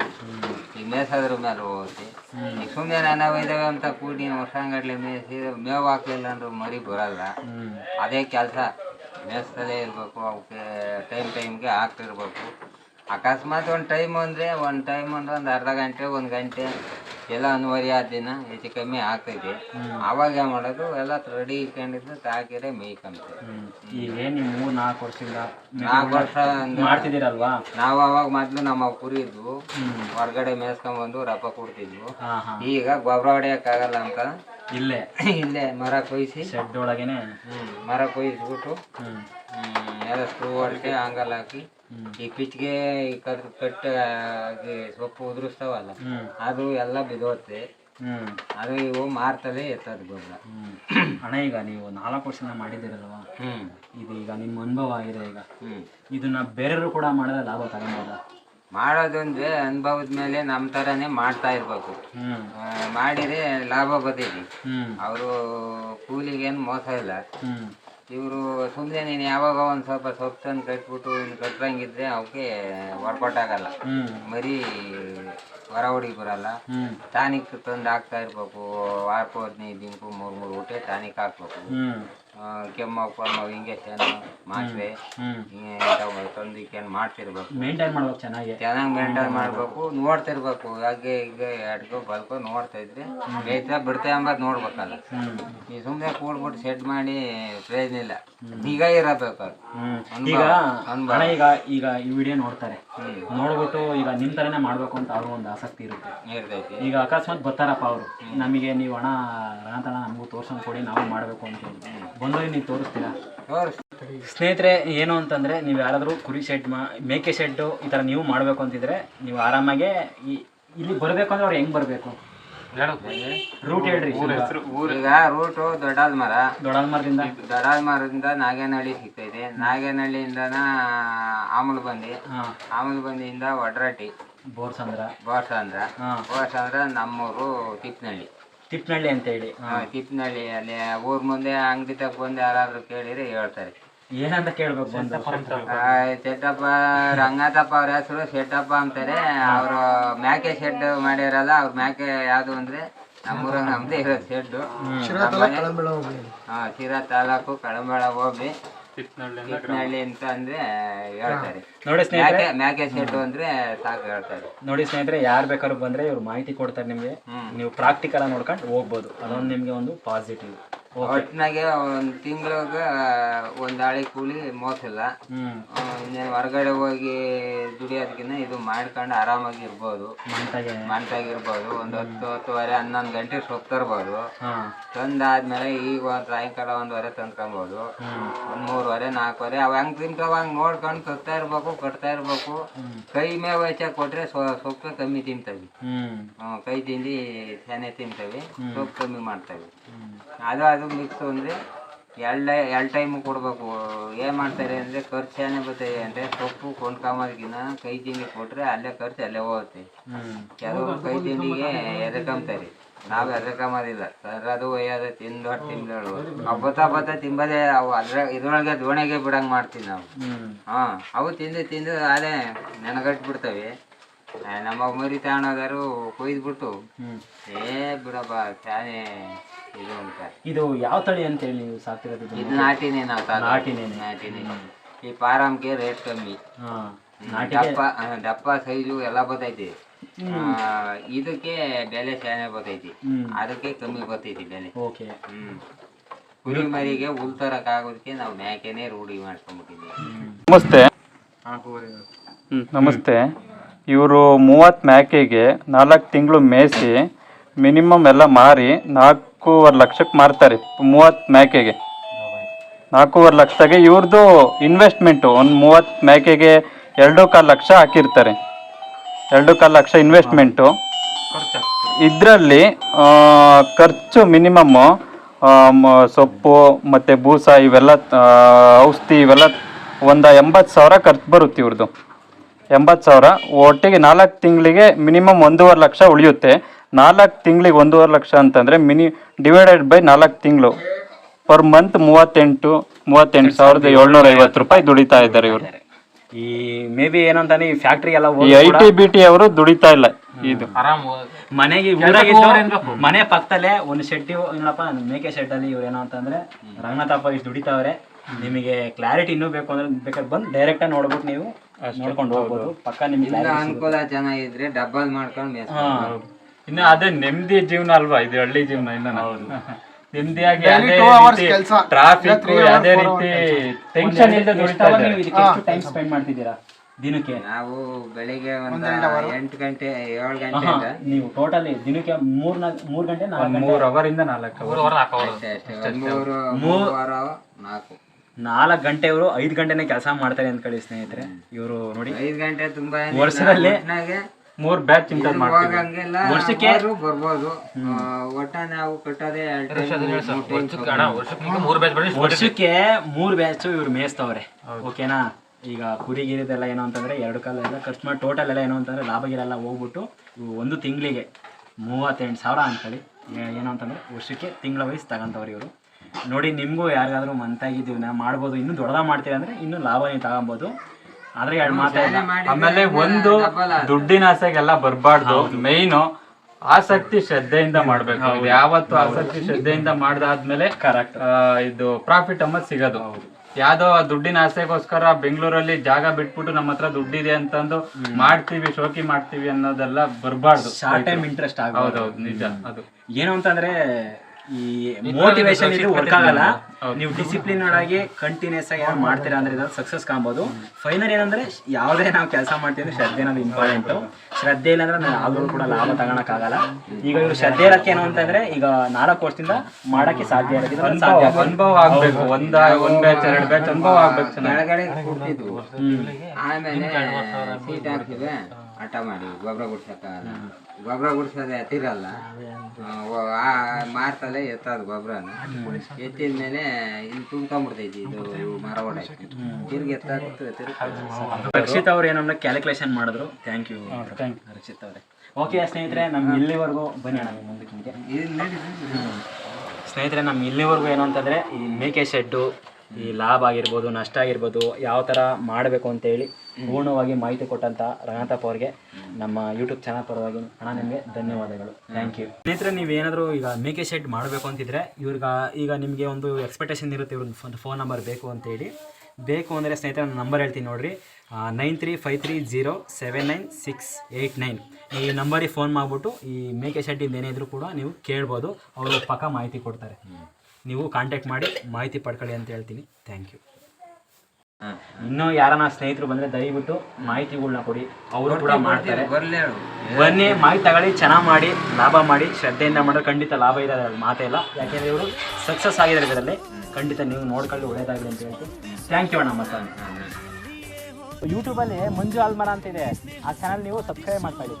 ಈಗ ಮೇಯ್ಸೋದ್ರ ಮೇಲೆ ಹೋಗ್ತಿ ಈಗ ಸುಮ್ಮನೆ ನಾನವ ಇದಾವೆ ಅಂತ ಕೂಡಿ ವರ್ಷಂಗಟ್ಲೆ ಮೇಯಿಸಿ ಮೇವು ಹಾಕ್ಲಿಲ್ಲ ಅಂದ್ರೆ ಮರಿ ಬರಲ್ಲ. ಅದೇ ಕೆಲಸ. ಮೇಯಿಸ್ತಲೇ ಇರಬೇಕು ಅವಕ್ಕೆ ಟೈಮ್ ಟೈಮ್ಗೆ ಹಾಕ್ತಿರ್ಬೇಕು ಅಕಸ್ಮಾತ್ ಒಂದು ಟೈಮ್ ಅಂದರೆ ಒಂದು ಟೈಮ್ ಅಂದ್ರೆ ಒಂದು ಅರ್ಧ ಗಂಟೆ ಒಂದು ಗಂಟೆ ಎಲ್ಲ ಅನಿವಾರ್ಯ ಆದ ದಿನ ಹೆಚ್ಚು ಕಮ್ಮಿ ಆಗ್ತೈತಿ ಅವಾಗ ಏನು ಮಾಡೋದು ಎಲ್ಲ ರೆಡಿ ಇಟ್ಕೊಂಡಿದ್ದು ಹಾಕಿದ್ರೆ ಮೇಯ್ಕೊಂತ ಈಗ ಏನ್ ನೀವು ಮೂರ್ ನಾಲ್ಕು ವರ್ಷದಿಂದ ನಾಲ್ಕು ವರ್ಷ ಮಾಡ್ತಿದ್ದೀರಲ್ವಾ? ನಾವು ಅವಾಗ ಮೊದಲು ನಮ್ಮ ಕುರಿ ಇದ್ವು. ಹೊರಗಡೆ ಮೇಯಿಸ್ಕೊಂಬಂದು ರಪ್ಪ ಕೊಡ್ತಿದ್ವು. ಈಗ ಗೊಬ್ಬರ ಹೊಡೆಯೋಕ್ಕಾಗಲ್ಲ ಅಂತ ಇಲ್ಲೇ. ಇಲ್ಲೇ ಮರ ಕೊಯ್ಸಿ. ಶೆಡ್ ಒಳಗೇನೆ. ಮರ ಕೊಯ್ಸ್ಬಿಟ್ಟು ಎಲ್ಲ ಸ್ಕ್ರೂ ಹೊಡ್ಸಿ ಆಂಗಲ್ ಹಾಕಿ ಹ್ಮ್. ಈ ಪಿಚ್ಗೆ ಈ ಕಟ್ ಕಟ್ಟ ಆಗಿ ಸೊಪ್ಪು ಉದುರಿಸ್ತಾವಲ್ಲ ಅದು ಎಲ್ಲ ಬಿದ್ದೋತ್ತೆ ಅದು ಇವು ಮಾರ್ತಲೇ ಎತ್ತದ ಗೊಬ್ಬರ. ಹಣ ಅಣ್ಣ ಈಗ ನೀವು ನಾಲ್ಕು ವರ್ಷ ಮಾಡಿದಿರಲ್ವಾ ಇದು ಈಗ ನಿಮ್ಮ ಅನುಭವ ಆಗಿದೆ ಈಗ. ಇದನ್ನ ಬೇರೆಯವರು ಕೂಡ ಮಾಡಿದ್ರೆ ಲಾಭ ತಗೊಂಡ ಮಾಡೋದಂದ್ರೆ ಅನುಭವದ ಮೇಲೆ ನಮ್ಮ ಥರನೇ ಮಾಡ್ತಾ ಇರ್ಬೇಕು. ಮಾಡಿದ್ರೆ ಲಾಭ ಹ್ಮ್. ಅವರು ಕೂಲಿಗೇನು ಮೋಸ ಇಲ್ಲ. ಇವರು ಸುಮ್ಮನೆ ನೀನು ಯಾವಾಗ ಒಂದು ಸ್ವಲ್ಪ ಸೊಪ್ಪು ತಂದು ಕಟ್ಬಿಟ್ಟು ಇನ್ನು ಕಟ್ಟಂಗಿದ್ರೆ ಅವಕ್ಕೆ ವರ್ಕೌಟ್ ಆಗಲ್ಲ ಹ್ಮ್. ಮರಿ ಹೊರ ಹುಡುಗಿ ಬರಲ್ಲ. ಟಾನಿಕ್ ತಂದು ಹಾಕ್ತಾ ಇರ್ಬೇಕು. ವಾರಕ್ಕೆ ಹದಿನೈದು ದಿನಕ್ಕೂ ಮೂರು ಮೂರು ಊಟ ಟಾನಿಕ್ ಹಾಕ್ಬೇಕು. ಹ್ಮ್ ಆ, ಕೆಮ್ಮು ಪಮ್ಮು ಇಂಜೆಕ್ಷನ್ ಮಾತ್ರೆ ಇಂಥವು ತಂದು ಇಕ್ಕೊಂಡು ಮಾಡ್ತಿರ್ಬೇಕು. ಮೇಂಟೈನ್ ಮಾಡ್ಬೇಕು ಚೆನ್ನಾಗಿ. ಚೆನ್ನಾಗಿ ಮೇಂಟೈನ್ ಮಾಡಬೇಕು ನೋಡ್ತಿರ್ಬೇಕು. ಹಾಗೆ ಈಗ ಅಡ್ಕೋ ಬಲ್ಕೋ ನೋಡ್ತಾ ಇದ್ರೆ ಬೇಯ್ತಾ ಬಿಡ್ತಾ ಎಂಬುದು ನೋಡ್ಬೇಕಲ್ಲ. ಈ ಸುಮ್ಮನೆ ಕೂಡ್ಬಿಟ್ಟು ಸೆಟ್ ಮಾಡಿ ಪ್ರಯೋಜನ ಇಲ್ಲ. ಈಗ ಇರಬೇಕು ಅದು. ಈಗ ಈಗ ಈಗ ಈ ವಿಡಿಯೋ ನೋಡ್ತಾರೆ. ನೋಡ್ಬಿಟ್ಟು ಈಗ ನಿಮ್ ತರನೇ ಮಾಡ್ಬೇಕು ಅಂತ ಅವ್ರಿಗೂ ಒಂದು ಆಸಕ್ತಿ ಇರುತ್ತೆ. ಇರ್ತೈತಿ. ಈಗ ಅಕಸ್ಮಾತ್ ಬರ್ತಾರಪ್ಪ ಅವರು. ನಮಗೆ ನೀವು ಹಣ ರಾಣ ನಮಗೂ ತೋರ್ಸಂಗ್ ಕೊಡಿ ನಾವು ಮಾಡಬೇಕು ಅಂತ ಬಂದ್ರೆ ನೀವು ತೋರಿಸ್ತೀರಾ? ಸ್ನೇಹಿತರೆ ಏನು ಅಂತಂದ್ರೆ ನೀವು ಯಾರಾದರೂ ಕುರಿ ಶೆಡ್ ಮಾ ಮೇಕೆ ಶೆಡ್ಡು ಈ ಥರ ನೀವು ಮಾಡಬೇಕು ಅಂತಿದ್ರೆ ನೀವು ಆರಾಮಾಗೆ ಈ ಇಲ್ಲಿ ಬರಬೇಕು ಅಂದ್ರೆ ಅವ್ರು ಹೆಂಗೆ ಬರಬೇಕು? ರೂಟ್ ಹೇಳ್ರಿ ಈಗ ರೂಟು ದೊಡ್ಡದ ಮರ ದೊಡ್ಡಲ್ಮರದಿಂದ ದೊಡ್ಡದ ಮರದಿಂದ ನಾಗೇನಹಳ್ಳಿ ಸಿಗ್ತೈತೆ. ನಾಗೇನಹಳ್ಳಿಯಿಂದನ ಆಮಲ್ ಬಂದಿ ಆಮಲ್ ಬಂದಿಯಿಂದ ಒಡ್ರಾಟಿ ಬೋರ್ಸಂದ್ರ. ಬೋರ್ಸಂದ್ರ ಬೋರ್ಸಂದ್ರ ನಮ್ಮೂರು ತಿಪ್ಪನಹಳ್ಳಿ ತಿಪ್ಪನಹಳ್ಳಿ ಅಂತ ಹೇಳಿ. ಆ, ತಿಪ್ಪನಹಳ್ಳಿ ಅಲ್ಲಿ ಊರ್ ಮುಂದೆ ಅಂಗಡಿ ತಗ ಬಂದು ಯಾರಾದ್ರೂ ಕೇಳಿದ್ರೆ ಹೇಳ್ತಾರೆ. ಏನಂತ ಕೇಳ್ಬೇಕು ಶೆಟ್ಟಪ್ಪ ರಂಗಾತಪ್ಪ ಅವ್ರ ಹೆಸರು ಶೆಟ್ಟಪ್ಪ ಅಂತಾರೆ. ಅವರು ಮ್ಯಾಕೆ ಶೆಡ್ ಮಾಡಿರಲ್ಲ ಅವ್ರ ಮ್ಯಾಕೆ ಯಾವ್ದು ಅಂದ್ರೆ ನಮ್ಮೂರ ನಮ್ದೇ ಇರೋದು ಶೆಡ್ಡು. ಹಾ ಶಿರಾ ತಾಲೂಕು ಕಳಂಬಳ ಹೋಗ್ಲಿ ಅಂತ ಅಂದ್ರೆ ಹೇಳ್ತಾರೆ. ನೋಡಿ ಸ್ನೇಹಿತರೆ. ಮ್ಯಾಕೆ ಅಂದ್ರೆ ಸಾಕು ಹೇಳ್ತಾರೆ. ನೋಡಿ ಸ್ನೇಹಿತರೆ ಯಾರು ಬೇಕಾದ್ರೂ ಬಂದ್ರೆ ಇವ್ರು ಮಾಹಿತಿ ಕೊಡ್ತಾರೆ ನಿಮಗೆ. ನೀವು ಪ್ರಾಕ್ಟಿಕಲ್ ನೋಡ್ಕೊಂಡು ಹೋಗ್ಬೋದು. ಅದೊಂದು ನಿಮಗೆ ಒಂದು ಪಾಸಿಟಿವ್ ಒಟ್ಟಿನಾಗೆ ಒಂದ್ ತಿಂಗಳಾಗ ಒಂದ್ ಆಳಿ ಕೂಲಿ ಮೋಸಿಲ್ಲ ಇಲ್ಲ ಆ, ಹೊರಗಡೆ ಹೋಗಿ ದುಡಿಯೋದಕ್ಕಿಂತ ಇದು ಮಾಡ್ಕೊಂಡು ಆರಾಮಾಗಿ ಇರ್ಬೋದು. ಮಂಟಾಗಿ. ಇರ್ಬೋದು ಒಂದು ಹತ್ತು ಹತ್ತುವರೆ ಹನ್ನೊಂದು ಗಂಟೆ ಸೊಪ್ಪು ತರ್ಬೋದು ತಂದಾದ್ಮೇಲೆ ಈಗ ಒಂದ್ ಸಾಯಂಕಾಲ ಒಂದುವರೆ ತಂದ್ಕೊಬೋದು. ಒಂದ್ ಮೂರುವರೆ ನಾಲ್ಕುವರೆ ಅವ ಹೆಂಗ್ ತಿಂತಾವ ಹಂಗ್ ನೋಡ್ಕೊಂಡು ತರ್ತಾ ಇರ್ಬೇಕು ಕಟ್ತಾ ಇರ್ಬೇಕು. ಕೈ ಮೇಲೆ ವಯಸ್ಸಾಗ ಕೊಟ್ರೆ ಸೊಪ್ಪ ಕಮ್ಮಿ ತಿಂತವಿ. ಕೈ ತಿಂಡಿ ಸೆನೆ ತಿಂತವಿ ಸೊಪ್ಪು ಕಮ್ಮಿ ಮಾಡ್ತವೆ. ಅದು ಅದು ಮಿಕ್ಸ್ ಅಂದ್ರೆ ಎರಡು ಎರಡು ಟೈಮು ಕೊಡ್ಬೇಕು. ಏನ್ ಮಾಡ್ತಾರೆ ಅಂದ್ರೆ ಖರ್ಚು ಏನೇ ಬರ್ತದೆ ಅಂದ್ರೆ ಸೊಪ್ಪು ಕೊಂಡ್ಕೊಂಬೋದಕ್ಕಿಂತ ಕೈ ತಿಂಡಿ ಕೊಟ್ರೆ ಅಲ್ಲೇ ಖರ್ಚು ಅಲ್ಲೇ ಹೋಗುತ್ತೆ. ಕೆಲವು ಕೆಲವರು ಕೈ ತಿಂಡಿಗೆ ಎದಕಂತಾರೆ ನಾವು ಎದಕಂಬೋದಿಲ್ಲ ಅದು ಒಯ್ಯೋದು ತಿಂದು ಹೊಟ್ಟು ತಿಂಗಳು ಹಬ್ಬತ್ತ ಹಬ್ಬತ್ತ ಬತ್ತ ತಿಂಬದೇ ಅವು ಅದ್ರ ಇದ್ರೊಳಗೆ ದೋಣೆಗೆ ಬಿಡಂಗ್ ಮಾಡ್ತೀವಿ ನಾವು. ಹಾಂ ಹಾ ಅವು ತಿಂದು ತಿಂದು ಅದೇ ನೆನಗಟ್ಬಿಡ್ತವೆ. ನಮ್ಮ ಮರಿ ತಗೊಂಡೋದಾರು ಕೊಯ್ದ್ಬಿಟ್ಟು ಬಿಟ್ಟು ಏ ಬಿಡಪ್ಪ ಫ್ಯಾನೇ ಇದು ಅಂತ. ಇದು ಯಾವ ತಳಿ ಅಂತ ಹೇಳಿ ನೀವು ಸಾಕಿರೋದು ಇದು? ಇದು ನಾಟಿನೇ ನಾವು ಸಾಕೋದು. ನಾಟಿನೇನೆ. ನಾಟಿನೇ. ಈ ಪಾರಮ್ಗೆ ರೇಟ್ ಕಮ್ಮಿ. ಹಾ ನಾಟಿಗೆ ಆ, ದಪ್ಪ ಸೈಜು ಎಲ್ಲ ಬರ್ತೈತಿ ಆ, ಇದಕ್ಕೆ ಬೆಲೆ ಚೆನ್ನಾಗಿ ಬರ್ತೈತಿ ಹ್ಮ್. ಅದಕ್ಕೆ ಕಮ್ಮಿ ಬರ್ತೈತಿ ಬೆಲೆ. ಓಕೆ. ಹ್ಮ್. ಕುರಿ ಮರಿಗೆ ಹುಲ್ ತರಕ್ ಆಗೋದಕ್ಕೆ ನಾವು ಮೇಕೆನೆ ರೂಢಿ ಮಾಡ್ಕೊಂಡ್ಬಿಟ್ಟಿದ್ದೀವಿ ನಮಸ್ತೆ. ಹ್ಮ್, ನಮಸ್ತೆ. ಇವರು ಮೂವತ್ತು ಮೇಕೆಗೆ ನಾಲ್ಕು ತಿಂಗಳು ಮೇಸಿ ಮಿನಿಮಮ್ ಎಲ್ಲ ಮಾರಿ ನಾಲ್ಕೂವರೆ ಲಕ್ಷಕ್ಕೆ ಮಾರ್ತಾರೆ ಮೂವತ್ತು ಮೇಕೆಗೆ. ನಾಲ್ಕೂವರೆ ಲಕ್ಷದಾಗೆ ಇವ್ರದ್ದು ಇನ್ವೆಸ್ಟ್ಮೆಂಟು ಒಂದು ಮೂವತ್ತು ಮೇಕೆಗೆ ಎರಡು ಕಾಲು ಲಕ್ಷ ಹಾಕಿರ್ತಾರೆ. ಎರಡು ಕಾಲು ಲಕ್ಷ ಇನ್ವೆಸ್ಟ್ಮೆಂಟು ಇದರಲ್ಲಿ ಖರ್ಚು ಮಿನಿಮಮ್ಮು ಸೊಪ್ಪು ಮತ್ತು ಬೂಸ ಇವೆಲ್ಲ ಔಷಧಿ ಇವೆಲ್ಲ ಒಂದು ಎಂಬತ್ತು ಸಾವಿರ ಖರ್ಚು ಬರುತ್ತೆ ಇವ್ರದ್ದು ಎಂಬತ್ತು ಸಾವಿರ ಒಟ್ಟಿಗೆ ನಾಲ್ಕು ತಿಂಗಳಿಗೆ ಮಿನಿಮಮ್ ಒಂದೂವರೆ ಲಕ್ಷ ಉಳಿಯುತ್ತೆ. ನಾಲ್ಕು ತಿಂಗಳಿಗೆ ಒಂದೂವರೆ ಲಕ್ಷ ಅಂತಂದರೆ ಮಿನಿ ಡಿವೈಡೆಡ್ ಬೈ ನಾಲ್ಕು ತಿಂಗಳು. ಪರ್ ಮಂತ್ ಮೂವತ್ತೆಂಟು ಮೂವತ್ತೆಂಟು ಸಾವಿರದ ಏಳ್ನೂರ ಐವತ್ತು ರೂಪಾಯಿ ದುಡಿತಾ ಇದ್ದಾರೆ ಇವರು. ಈ ಮೇ ಬಿ ಏನಂತಾನೆ ಈ ಫ್ಯಾಕ್ಟ್ರಿ ಎಲ್ಲ ಈ ಐ ಟಿ ಬಿ ಟಿ ಅವರು ದುಡಿತಾ ಇಲ್ಲ ಇದು. ಆರಾಮ್ ಮನೆಗೆ ಊರಾಗಿದ್ದು ಮನೆ ಪಕ್ಕದಲ್ಲೇ ಒಂದು ಶೆಟ್ಟಿ ಏನಪ್ಪ ಮೇಕೆ ಶೆಡ್ ಅಲ್ಲಿ ಇವ್ರು ಏನೋ ಅಂತಂದ್ರೆ ರಂಗನಾಥಪ್ಪ ಇಷ್ಟು ದುಡಿತಾವ್ರೆ. ನಿಮಗೆ ಕ್ಲಾರಿಟಿ ಇನ್ನೂ ಬೇಕು ಅಂದ್ರೆ ಬೇಕಾದ್ರೆ ಬಂದು ಡೈರೆಕ್ಟ್ ಆಗಿ ನೋಡ್ಬಿಟ್ಟು ನೀವು ನೋಡ್ಕೊಂಡು ಹೋಗ್ಬೋದು. ಪಕ್ಕ ನಿಮ್ಗೆ ಅನುಕೂಲ ಚೆನ್ನಾಗಿದ್ರೆ ಡಬ್ಬಲ್ ಮಾಡ್ಕೊಂಡು ಇನ್ನು ಅದೇ ನೆಮ್ಮದಿ ಜೀವನ ಅಲ್ವಾ? ಇದು ಹಳ್ಳಿ ಜೀವನ ಇನ್ನ ನೆಮ್ಮದಿಯಾಗಿ ಅದೇ ಟ್ರಾಫಿಕ್ ಅದೇ ರೀತಿ ಟೆನ್ಷನ್ ಇಲ್ಲದೆ ದುಡಿತಾ ಇದ್ದಾರೆ. ನೀವು ಇದಕ್ಕೆ ಎಷ್ಟು ಟೈಮ್ ಸ್ಪೆಂಡ್ ಮಾಡ್ತಿದ್ದೀರಾ ದಿನಕ್ಕೆ? ನಾವು ಬೆಳಿಗ್ಗೆ ಒಂದು ಎಂಟು ಗಂಟೆ ಏಳು ಗಂಟೆ ನೀವು ಟೋಟಲಿ ದಿನಕ್ಕೆ ಮೂರ್ ನಾಲ್ಕು ಮೂರ್ ಗಂಟೆ ಮೂರ್ ಅವರ್. ಇಂದ ನಾಲ್ಕು ಅವರ್. ಮೂರು ನಾಲ್ಕು. ನಾಲ್ಕು ಗಂಟೆ ಇವರು ಐದು ಗಂಟೆನೆ ಕೆಲಸ ಮಾಡ್ತಾರೆ ಅಂತ ಕಳಿ ಸ್ನೇಹಿತರೆ. ಇವರು ನೋಡಿ. ಐದು ಗಂಟೆ ತುಂಬಾ ವರ್ಷದಲ್ಲಿ ಮೂರ್ ಬ್ಯಾಚ್ ಇಂಟರ್ ಮಾಡ್ತೀವಿ. ವರ್ಷಕ್ಕೆ- ಮೂರ್ ಬರ್ಬೋದು. ಆ, ಒಟ್ಟ ನಾವು ಕಟ್ಟೋದೇ ಎರಡು ವರ್ಷಕ್ಕೆ ಮೂರು ಬ್ಯಾಚ್ ಇವ್ರು ಮೇಯಿಸ್ತಾವ್ರೆ. ಓಕೆನಾ? ಈಗ ಕುರಿ ಗಿರಿದೆಲ್ಲ ಏನು ಅಂತಂದ್ರೆ ಎರಡು ಕಾಲ ಎಲ್ಲ ಖರ್ಚು ಮಾಡಿ ಟೋಟಲ್ ಎಲ್ಲ ಏನು ಅಂತಂದ್ರೆ ಲಾಭ ಗಿರೆಲ್ಲ ಹೋಗ್ಬಿಟ್ಟು ಇವು ಒಂದು ತಿಂಗಳಿಗೆ ಮೂವತ್ತೆಂಟು ಸಾವಿರ ಅಂತೇಳಿ. ಏ- ಏನು ಅಂತಂದ್ರೆ ವರ್ಷಕ್ಕೆ ತಿಂಗಳ ವಯಸ್ಸು ತಗೊಂತವ್ರೆ ಇವರು. ನೋಡಿ ನಿಮಗೂ ಯಾರಿಗಾದ್ರೂ ಮಂತಾಗಿದ್ದೀವಿ ನಾ ಮಾಡ್ಬೋದು ಇನ್ನೂ ದೊಡ್ಡದಾಗಿ ಮಾಡ್ತೀವಿ ಅಂದ್ರೆ ಇನ್ನೂ ಲಾಭ ನೀವು ತಗೊಬೋದು. ಆದ್ರೆ ಎರಡು ಆಮೇಲೆ ಒಂದು ದುಡ್ಡಿನ ಆಸೆಗೆಲ್ಲ ಬರ್ಬಾರ್ದು. ಮೇನ್ ಆಸಕ್ತಿ ಶ್ರದ್ಧೆಯಿಂದ ಮಾಡ್ಬೇಕು ಇದು ಯಾವತ್ತು ಆಸಕ್ತಿ ಶ್ರದ್ಧೆಯಿಂದ ಮಾಡ್ದಾದ್ಮೇಲೆ ಕರೆಕ್ಟ್ ಇದು ಪ್ರಾಫಿಟ್ ಅನ್ನೋದು ಸಿಗೋದು. ಯಾವ್ದೋ ದುಡ್ಡಿನ ಆಸೆಗೋಸ್ಕರ ಬೆಂಗಳೂರಲ್ಲಿ ಜಾಗ ಬಿಟ್ಬಿಟ್ಟು ನಮ್ಮ ಹತ್ರ ದುಡ್ಡಿದೆ ಅಂತಂದು ಮಾಡ್ತೀವಿ ಶೋಕಿ ಮಾಡ್ತೀವಿ ಅನ್ನೋದೆಲ್ಲ ಬರ್ಬಾರ್ದು. ಶಾರ್ಟ್ ಟೈಮ್ ಇಂಟ್ರೆಸ್ಟ್ ಆಗೋದು ಹೌದೌದು ನಿಜ ಅದು. ಏನು ಅಂತಂದ್ರೆ ಈ ಮೋಟಿವೇಶನ್ ಇದು ವರ್ಕ್ ಆಗಲ್ಲ ನೀವು ಡಿಸಿಪ್ಲಿನ್ ಒಳಗೆ ಕಂಟಿನ್ಯೂಸ್ ಆಗಿ ಏನೋ ಮಾಡ್ತೀರಾ ಅಂದ್ರೆ ಇದ್ರಲ್ಲಿ ಸಕ್ಸಸ್ ಕಾಣ್ಬೋದು. ಫೈನಲ್ ಏನಂದ್ರೆ ಯಾವುದೇ ನಾವು ಕೆಲಸ ಮಾಡ್ತೀವಿ ಅಂದ್ರೆ ಶ್ರದ್ಧೆ ಅನ್ನೋದು ಇಂಪಾರ್ಟೆಂಟ್ ಶ್ರದ್ಧೆ ಇಲ್ಲ ಅಂದ್ರೆ ನಾವು ಯಾವ್ದು ಕೂಡ ಲಾಭ ಆಗಲ್ಲ ಈಗ ಇವ್ರು ಶ್ರದ್ಧೆ ಇರಕ್ಕೆ ಏನು ಅಂತಂದ್ರೆ ಈಗ ನಾಲ್ಕು ವರ್ಷದಿಂದ ಮಾಡಕ್ಕೆ ಸಾಧ್ಯ ಇರೋದಿಲ್ಲ ಅಂದ್ರೆ ಸಾಧ್ಯ ಅನುಭವ ಆಗ್ಬೇಕು. ಒಂದ ಒಂದ್ ಬ್ಯಾಚ್ ಎರಡು ಬ್ಯಾಚ್ ಅನುಭವ ಆಗ್ಬೇಕು ಚೆನ್ನಾಗಿ. ಆಮೇಲೆ ಸೀಟ್ ಹಠ ಮಾಡಿ ಗೊಬ್ಬರ ಗುಡ್ಸಕ್ಕಾಗಲ್ಲ. ಗೊಬ್ಬರ ಗುಡ್ಸೋದು ಎತ್ತಿರಲ್ಲ ಆ, ಮಾರ್ತಲ್ಲೇ ಎತ್ತದು ಗೊಬ್ಬರನ. ಎತ್ತಿದ ಮೇಲೆ ಇಲ್ಲಿ ತುಂಬ್ಕೊಂಡ್ಬಿಡ್ತೈತಿ ಇದು ಮರ ಹೊಡಕ್ಕೆ ತಿರ್ಗಿ ತಿರ್ಗಿ ರಕ್ಷಿತ್ ಅವ್ರು ಏನನ್ನ ಕ್ಯಾಲ್ಕುಲೇಷನ್ ಮಾಡಿದ್ರು. ಥ್ಯಾಂಕ್ ಯು ರಕ್ಷಿತ್ ಅವರೇ. ಓಕೆ ಸ್ನೇಹಿತರೆ ನಮ್ಗೆ ಇಲ್ಲಿವರೆಗೂ ಬನ್ನಿ ಅಣ್ಣ ಮುಂದಕ್ಕೆ. ಸ್ನೇಹಿತರೆ ನಮ್ಮ ಇಲ್ಲಿವರೆಗೂ ಏನು ಅಂತಂದರೆ ಈ ಮೇಕೆ ಶೆಡ್ಡು ಈ ಲಾಭ ಆಗಿರ್ಬೋದು ನಷ್ಟ ಆಗಿರ್ಬೋದು ಯಾವ ಥರ ಮಾಡಬೇಕು ಅಂತೇಳಿ ಪೂರ್ಣವಾಗಿ ಮಾಹಿತಿ ಕೊಟ್ಟಂತ ರಂಗನಾಥಪ್ಪ ಅವರಿಗೆ. ನಮ್ಮ ಯೂಟ್ಯೂಬ್ ಚಾನಲ್ ಪರವಾಗಿ ಹಣ ನಿಮಗೆ ಧನ್ಯವಾದಗಳು. ಥ್ಯಾಂಕ್ ಯು ಸ್ನೇಹಿತರೆ ನೀವು ಏನಾದರೂ ಈಗ ಮೇಕೆ ಶೆಡ್ ಮಾಡಬೇಕು ಅಂತಿದ್ರೆ ಇವ್ರಿಗೆ ಈಗ ನಿಮಗೆ ಒಂದು ಎಕ್ಸ್ಪೆಕ್ಟೇಷನ್ ಇರುತ್ತೆ ಇವ್ರ ಒಂದು ಫೋನ್ ನಂಬರ್ ಬೇಕು ಅಂತೇಳಿ. ಬೇಕು ಅಂದರೆ ಸ್ನೇಹಿತರೆ ನನ್ನ ನಂಬರ್ ಹೇಳ್ತೀನಿ ನೋಡಿರಿ. Nine three five three zero seven nine six eight nine. ಈ ನಂಬರಿಗೆ ಫೋನ್ ಮಾಡಿಬಿಟ್ಟು ಈ ಮೇಕೆ ಶೆಡ್ಡಿಂದ ಏನೇ ಇದ್ರೂ ಕೂಡ ನೀವು ಕೇಳ್ಬೋದು. ಅವರು ಪಕ್ಕ ಮಾಹಿತಿ ಕೊಡ್ತಾರೆ. ನೀವು ಕಾಂಟ್ಯಾಕ್ಟ್ ಮಾಡಿ ಮಾಹಿತಿ ಪಡ್ಕೊಳ್ಳಿ ಅಂತ ಹೇಳ್ತೀನಿ. ಥ್ಯಾಂಕ್ ಯು ಇನ್ನೂ ಯಾರನ್ನ ಸ್ನೇಹಿತರು ಬಂದ್ರೆ ದಯವಿಟ್ಟು ಮಾಹಿತಿಗಳನ್ನ ಕೊಡಿ. ಅವರು ಕೂಡ ಮಾಡ್ತಾರೆ. ಬನ್ನಿ ಮಾಹಿತಿ ತಗೊಳ್ಳಿ ಚೆನ್ನಾಗಿ ಮಾಡಿ ಲಾಭ ಮಾಡಿ ಶ್ರದ್ಧೆಯಿಂದ ಮಾಡಿದ್ರೆ ಖಂಡಿತ ಲಾಭ ಇದೆ ಅದ್ರಲ್ಲಿ ಮಾತೇ ಇಲ್ಲ. ಯಾಕೆಂದರೆ ಇವರು ಸಕ್ಸಸ್ ಆಗಿದ್ದಾರೆ ಇದರಲ್ಲಿ. ಖಂಡಿತ ನೀವು ನೋಡ್ಕೊಳ್ಳಿ ಒಳ್ಳೇದಾಗಲಿ ಅಂತ ಹೇಳ್ತೀನಿ ಥ್ಯಾಂಕ್ ಯು ಅಣ್ಣ ಮತ್ತೆ ಯೂಟ್ಯೂಬಲ್ಲಿ ಮಂಜು ಆಲ್ಮರ ಅಂತ ಇದೆ. ಆ ಚಾನಲ್ ನೀವು ಸಬ್ಸ್ಕ್ರೈಬ್ ಮಾಡ್ಕೊಳ್ಳಿ.